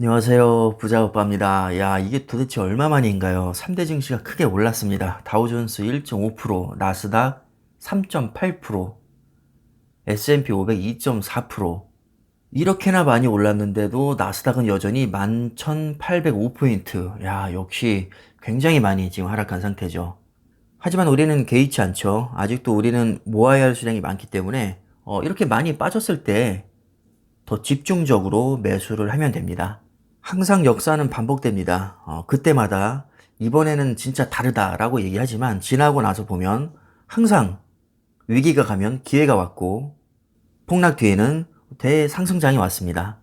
안녕하세요. 부자 오빠입니다. 야, 이게 도대체 얼마만인가요? 3대 증시가 크게 올랐습니다. 다우존스 1.5%, 나스닥 3.8%, S&P 500 2.4%. 이렇게나 많이 올랐는데도 나스닥은 여전히 11,805포인트. 야, 역시 굉장히 많이 지금 하락한 상태죠. 하지만 우리는 개의치 않죠. 아직도 우리는 모아야 할 수량이 많기 때문에 어, 이렇게 많이 빠졌을 때 더 집중적으로 매수를 하면 됩니다. 항상 역사는 반복됩니다. 어, 그때마다 이번에는 진짜 다르다라고 얘기하지만 지나고 나서 보면 항상 위기가 가면 기회가 왔고 폭락 뒤에는 대상승장이 왔습니다.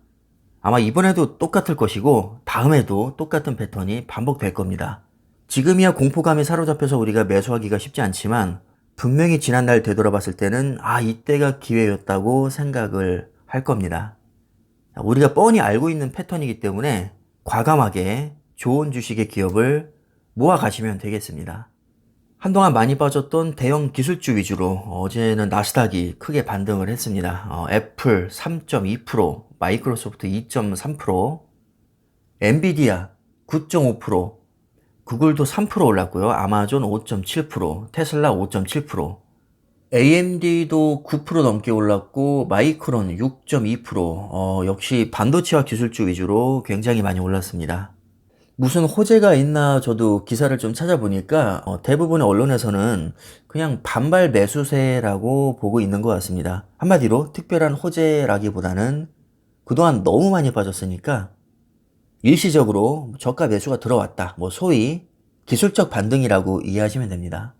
아마 이번에도 똑같을 것이고 다음에도 똑같은 패턴이 반복될 겁니다. 지금이야 공포감에 사로잡혀서 우리가 매수하기가 쉽지 않지만 분명히 지난날 되돌아봤을 때는 아 이때가 기회였다고 생각을 할 겁니다. 우리가 뻔히 알고 있는 패턴이기 때문에 과감하게 좋은 주식의 기업을 모아 가시면 되겠습니다. 한동안 많이 빠졌던 대형 기술주 위주로 어제는 나스닥이 크게 반등을 했습니다. 어, 애플 3.2%, 마이크로소프트 2.3%, 엔비디아 9.5%, 구글도 3% 올랐고요. 아마존 5.7%, 테슬라 5.7%, AMD도 9% 넘게 올랐고 마이크론 6.2% 어, 역시 반도체와 기술주 위주로 굉장히 많이 올랐습니다. 무슨 호재가 있나 저도 기사를 좀 찾아보니까 어, 대부분의 언론에서는 그냥 반발 매수세라고 보고 있는 것 같습니다. 한마디로 특별한 호재라기보다는 그동안 너무 많이 빠졌으니까 일시적으로 저가 매수가 들어왔다. 뭐 소위 기술적 반등이라고 이해하시면 됩니다.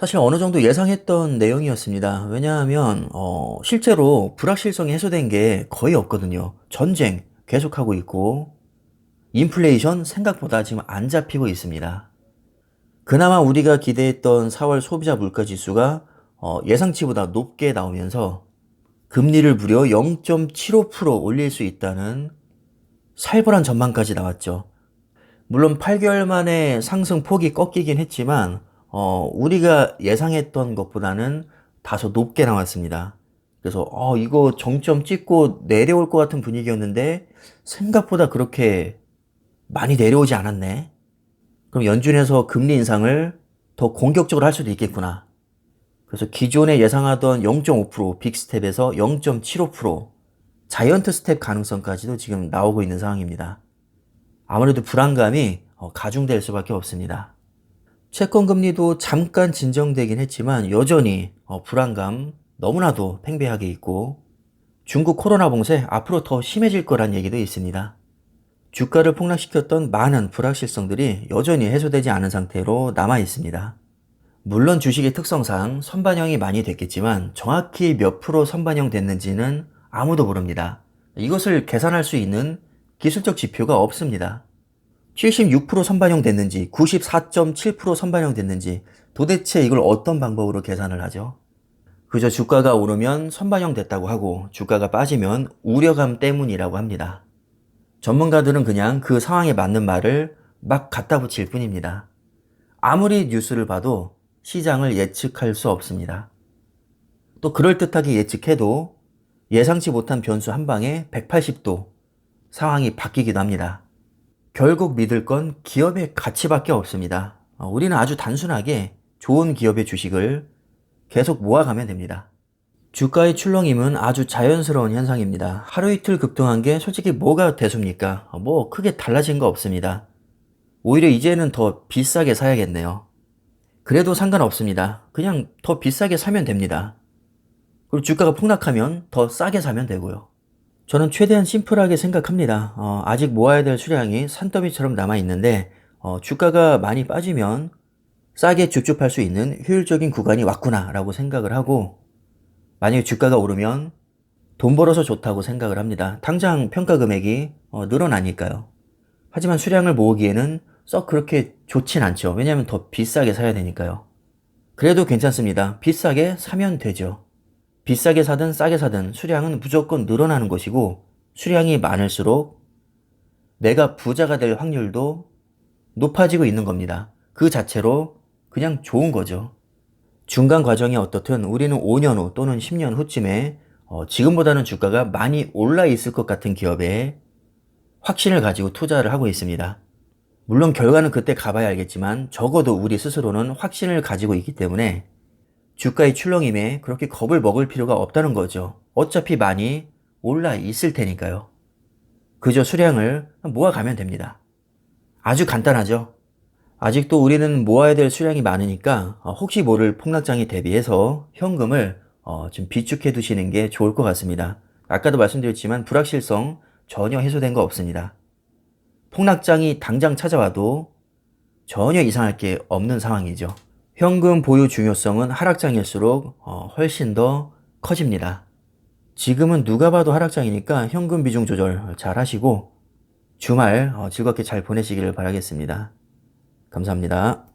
사실 어느 정도 예상했던 내용이었습니다. 왜냐하면 어, 실제로 불확실성이 해소된 게 거의 없거든요. 전쟁 계속하고 있고 인플레이션 생각보다 지금 안 잡히고 있습니다. 그나마 우리가 기대했던 4월 소비자 물가 지수가 어, 예상치보다 높게 나오면서 금리를 무려 0.75% 올릴 수 있다는 살벌한 전망까지 나왔죠. 물론 8개월 만에 상승 폭이 꺾이긴 했지만 어, 우리가 예상했던 것보다는 다소 높게 나왔습니다. 그래서 어, 이거 정점 찍고 내려올 것 같은 분위기였는데 생각보다 그렇게 많이 내려오지 않았네. 그럼 연준에서 금리 인상을 더 공격적으로 할 수도 있겠구나. 그래서 기존에 예상하던 0.5% 빅스텝에서 0.75% 자이언트 스텝 가능성까지도 지금 나오고 있는 상황입니다. 아무래도 불안감이 어, 가중될 수밖에 없습니다. 채권 금리도 잠깐 진정되긴 했지만 여전히 어, 불안감 너무나도 팽배하게 있고 중국 코로나 봉쇄 앞으로 더 심해질 거란 얘기도 있습니다. 주가를 폭락시켰던 많은 불확실성들이 여전히 해소되지 않은 상태로 남아 있습니다. 물론 주식의 특성상 선반영이 많이 됐겠지만 정확히 몇 프로 선반영 됐는지는 아무도 모릅니다. 이것을 계산할 수 있는 기술적 지표가 없습니다. 76% 선반영 됐는지 94.7% 선반영 됐는지 도대체 이걸 어떤 방법으로 계산을 하죠? 그저 주가가 오르면 선반영 됐다고 하고 주가가 빠지면 우려감 때문이라고 합니다. 전문가들은 그냥 그 상황에 맞는 말을 막 갖다 붙일 뿐입니다. 아무리 뉴스를 봐도 시장을 예측할 수 없습니다. 또 그럴듯하게 예측해도 예상치 못한 변수 한 방에 180도 상황이 바뀌기도 합니다. 결국 믿을 건 기업의 가치밖에 없습니다. 어, 우리는 아주 단순하게 좋은 기업의 주식을 계속 모아가면 됩니다. 주가의 출렁임은 아주 자연스러운 현상입니다. 하루 이틀 급등한 게 솔직히 뭐가 대수입니까? 어, 뭐 크게 달라진 거 없습니다. 오히려 이제는 더 비싸게 사야겠네요. 그래도 상관없습니다. 그냥 더 비싸게 사면 됩니다. 그리고 주가가 폭락하면 더 싸게 사면 되고요. 저는 최대한 심플하게 생각합니다. 어, 아직 모아야 될 수량이 산더미처럼 남아 있는데 어, 주가가 많이 빠지면 싸게 줍줍할 수 있는 효율적인 구간이 왔구나 라고 생각을 하고 만약에 주가가 오르면 돈 벌어서 좋다고 생각을 합니다. 당장 평가 금액이 어, 늘어나니까요. 하지만 수량을 모으기에는 썩 그렇게 좋진 않죠. 왜냐하면 더 비싸게 사야 되니까요. 그래도 괜찮습니다. 비싸게 사면 되죠. 비싸게 사든 싸게 사든 수량은 무조건 늘어나는 것이고 수량이 많을수록 내가 부자가 될 확률도 높아지고 있는 겁니다. 그 자체로 그냥 좋은 거죠. 중간 과정이 어떻든 우리는 5년 후 또는 10년 후쯤에 어, 지금보다는 주가가 많이 올라 있을 것 같은 기업에 확신을 가지고 투자를 하고 있습니다. 물론 결과는 그때 가봐야 알겠지만 적어도 우리 스스로는 확신을 가지고 있기 때문에 주가의 출렁임에 그렇게 겁을 먹을 필요가 없다는 거죠. 어차피 많이 올라 있을 테니까요. 그저 수량을 모아가면 됩니다. 아주 간단하죠. 아직도 우리는 모아야 될 수량이 많으니까 어, 혹시 모를 폭락장에 대비해서 현금을 어, 좀 비축해 두시는 게 좋을 것 같습니다. 아까도 말씀드렸지만 불확실성 전혀 해소된 거 없습니다. 폭락장이 당장 찾아와도 전혀 이상할 게 없는 상황이죠. 현금 보유 중요성은 하락장일수록 어, 훨씬 더 커집니다. 지금은 누가 봐도 하락장이니까 현금 비중 조절 잘 하시고 주말 어, 즐겁게 잘 보내시기를 바라겠습니다. 감사합니다.